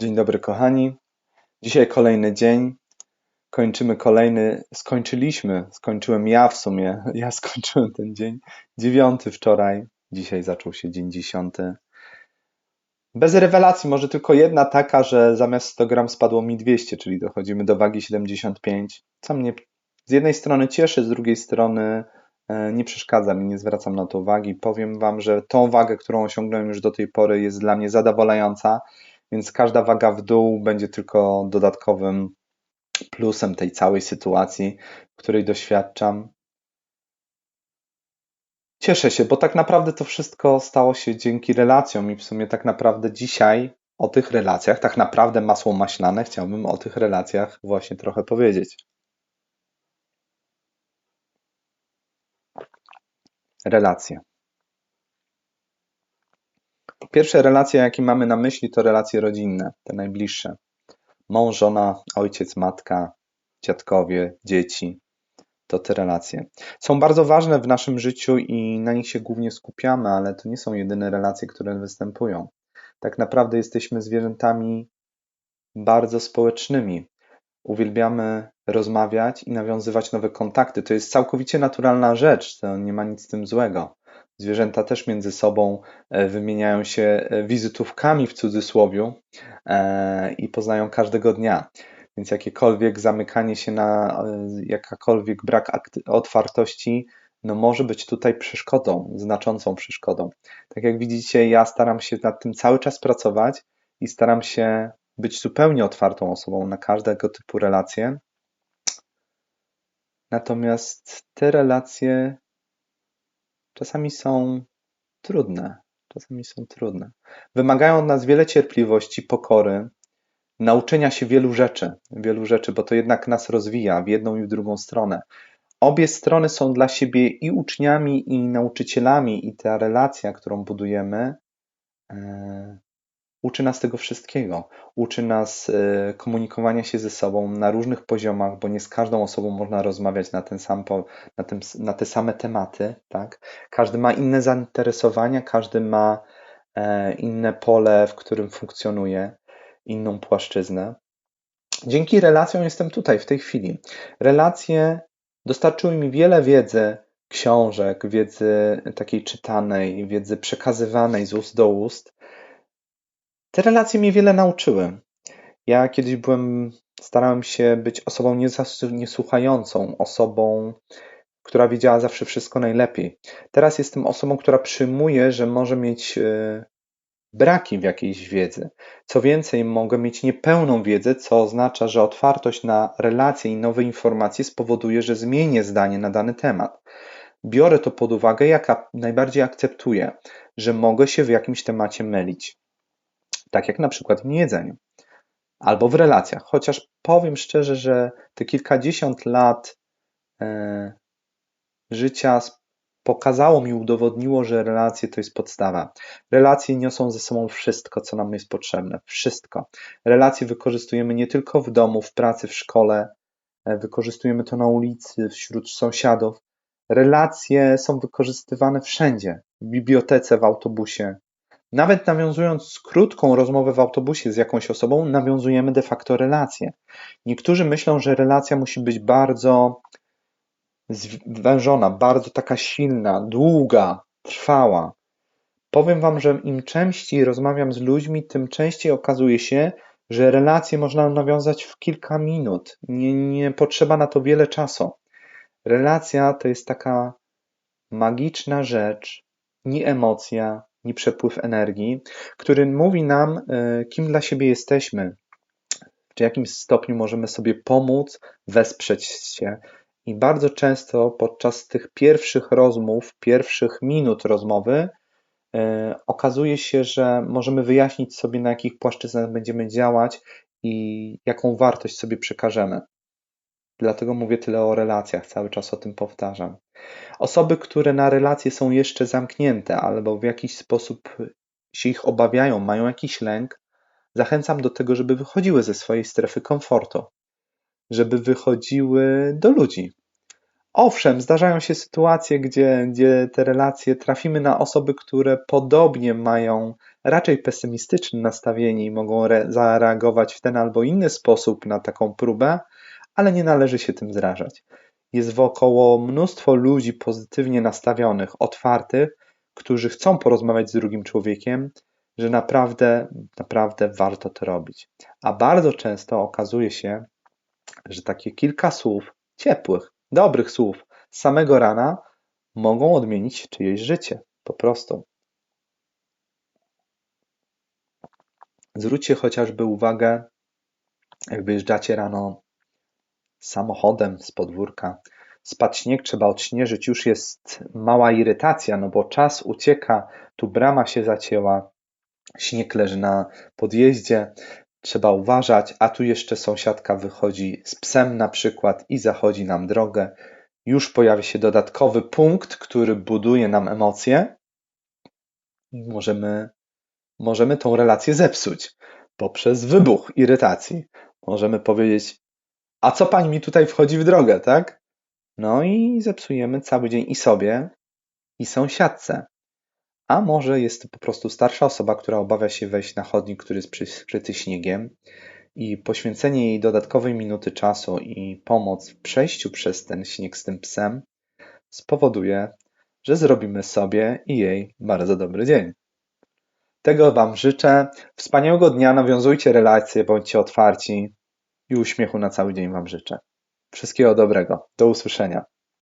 Dzień dobry, kochani. Dzisiaj kolejny dzień. Kończymy kolejny. Skończyliśmy. Skończyłem ja w sumie. Ja skończyłem ten dzień. Dziewiąty wczoraj. Dzisiaj zaczął się dzień dziesiąty. Bez rewelacji, może tylko jedna taka, że zamiast 100 gram spadło mi 200, czyli dochodzimy do wagi 75, co mnie z jednej strony cieszy, z drugiej strony e, nie przeszkadza mi, nie zwracam na to uwagi. Powiem Wam, że tą wagę, którą osiągnąłem już do tej pory, jest dla mnie zadowalająca więc każda waga w dół będzie tylko dodatkowym plusem tej całej sytuacji, której doświadczam. Cieszę się, bo tak naprawdę to wszystko stało się dzięki relacjom i w sumie tak naprawdę dzisiaj o tych relacjach, tak naprawdę masło maślane, chciałbym o tych relacjach właśnie trochę powiedzieć. Relacje. Pierwsze relacje, jakie mamy na myśli, to relacje rodzinne, te najbliższe. Mąż, żona, ojciec, matka, dziadkowie, dzieci. To te relacje. Są bardzo ważne w naszym życiu i na nich się głównie skupiamy, ale to nie są jedyne relacje, które występują. Tak naprawdę jesteśmy zwierzętami bardzo społecznymi. Uwielbiamy rozmawiać i nawiązywać nowe kontakty. To jest całkowicie naturalna rzecz, to nie ma nic z tym złego. Zwierzęta też między sobą e, wymieniają się e, wizytówkami w cudzysłowiu e, i poznają każdego dnia. Więc jakiekolwiek zamykanie się na jakakolwiek brak otwartości, no może być tutaj przeszkodą, znaczącą przeszkodą. Tak jak widzicie, ja staram się nad tym cały czas pracować i staram się być zupełnie otwartą osobą na każdego typu relacje. Natomiast te relacje czasami są trudne. Czasami są trudne. Wymagają od nas wiele cierpliwości, pokory, nauczenia się wielu rzeczy, wielu rzeczy, bo to jednak nas rozwija w jedną i w drugą stronę. Obie strony są dla siebie i uczniami, i nauczycielami, i ta relacja, którą budujemy, e, uczy nas tego wszystkiego. Uczy nas e, komunikowania się ze sobą na różnych poziomach, bo nie z każdą osobą można rozmawiać na, ten sam, na, tym, na te same tematy. Tak? Każdy ma inne zainteresowania, każdy ma e, inne pole, w którym funkcjonuje, inną płaszczyznę. Dzięki relacjom jestem tutaj w tej chwili. Relacje dostarczyły mi wiele wiedzy, książek, wiedzy takiej czytanej, wiedzy przekazywanej z ust do ust, te relacje mnie wiele nauczyły. Ja kiedyś byłem, starałem się być osobą niesłuchającą, osobą, która wiedziała zawsze wszystko najlepiej. Teraz jestem osobą, która przyjmuje, że może mieć e, braki w jakiejś wiedzy. Co więcej, mogę mieć niepełną wiedzę, co oznacza, że otwartość na relacje i nowe informacje spowoduje, że zmienię zdanie na dany temat. Biorę to pod uwagę, jak najbardziej akceptuję, że mogę się w jakimś temacie mylić tak jak na przykład w niejedzeniu albo w relacjach. Chociaż powiem szczerze, że te kilkadziesiąt lat e, życia pokazało mi, udowodniło, że relacje to jest podstawa. Relacje niosą ze sobą wszystko, co nam jest potrzebne. Wszystko. Relacje wykorzystujemy nie tylko w domu, w pracy, w szkole, e, wykorzystujemy to na ulicy, wśród sąsiadów. Relacje są wykorzystywane wszędzie w bibliotece, w autobusie, nawet nawiązując krótką rozmowę w autobusie z jakąś osobą, nawiązujemy de facto relację. Niektórzy myślą, że relacja musi być bardzo zwężona, bardzo taka silna, długa, trwała. Powiem Wam, że im częściej rozmawiam z ludźmi, tym częściej okazuje się, że relacje można nawiązać w kilka minut. Nie, nie potrzeba na to wiele czasu. Relacja to jest taka magiczna rzecz, nie emocja, przepływ energii, który mówi nam, e, kim dla siebie jesteśmy, w jakim stopniu możemy sobie pomóc, wesprzeć się. I bardzo często podczas tych pierwszych rozmów, pierwszych minut rozmowy, e, okazuje się, że możemy wyjaśnić sobie, na jakich płaszczyznach będziemy działać i jaką wartość sobie przekażemy. Dlatego mówię tyle o relacjach, cały czas o tym powtarzam. Osoby, które na relacje są jeszcze zamknięte albo w jakiś sposób się ich obawiają, mają jakiś lęk, zachęcam do tego, żeby wychodziły ze swojej strefy komfortu, żeby wychodziły do ludzi. Owszem, zdarzają się sytuacje, gdzie, gdzie te relacje trafimy na osoby, które podobnie mają raczej pesymistycznie nastawieni i mogą zareagować w ten albo inny sposób na taką próbę, ale nie należy się tym zrażać. Jest wokoło mnóstwo ludzi pozytywnie nastawionych, otwartych, którzy chcą porozmawiać z drugim człowiekiem, że naprawdę, naprawdę warto to robić. A bardzo często okazuje się, że takie kilka słów, ciepłych, dobrych słów samego rana mogą odmienić czyjeś życie. Po prostu. Zwróćcie chociażby uwagę, jak wyjeżdżacie rano samochodem z podwórka, spadł śnieg, trzeba odśnieżyć, już jest mała irytacja, no bo czas ucieka, tu brama się zacięła, śnieg leży na podjeździe, trzeba uważać, a tu jeszcze sąsiadka wychodzi z psem na przykład i zachodzi nam drogę. Już pojawia się dodatkowy punkt, który buduje nam emocje. Możemy, możemy tą relację zepsuć poprzez wybuch irytacji. Możemy powiedzieć, a co pani mi tutaj wchodzi w drogę, tak? No i zepsujemy cały dzień i sobie, i sąsiadce. A może jest to po prostu starsza osoba, która obawia się wejść na chodnik, który jest przykryty śniegiem i poświęcenie jej dodatkowej minuty czasu i pomoc w przejściu przez ten śnieg z tym psem spowoduje, że zrobimy sobie i jej bardzo dobry dzień. Tego Wam życzę. Wspaniałego dnia, nawiązujcie relacje, bądźcie otwarci i uśmiechu na cały dzień Wam życzę. Wszystkiego dobrego. Do usłyszenia.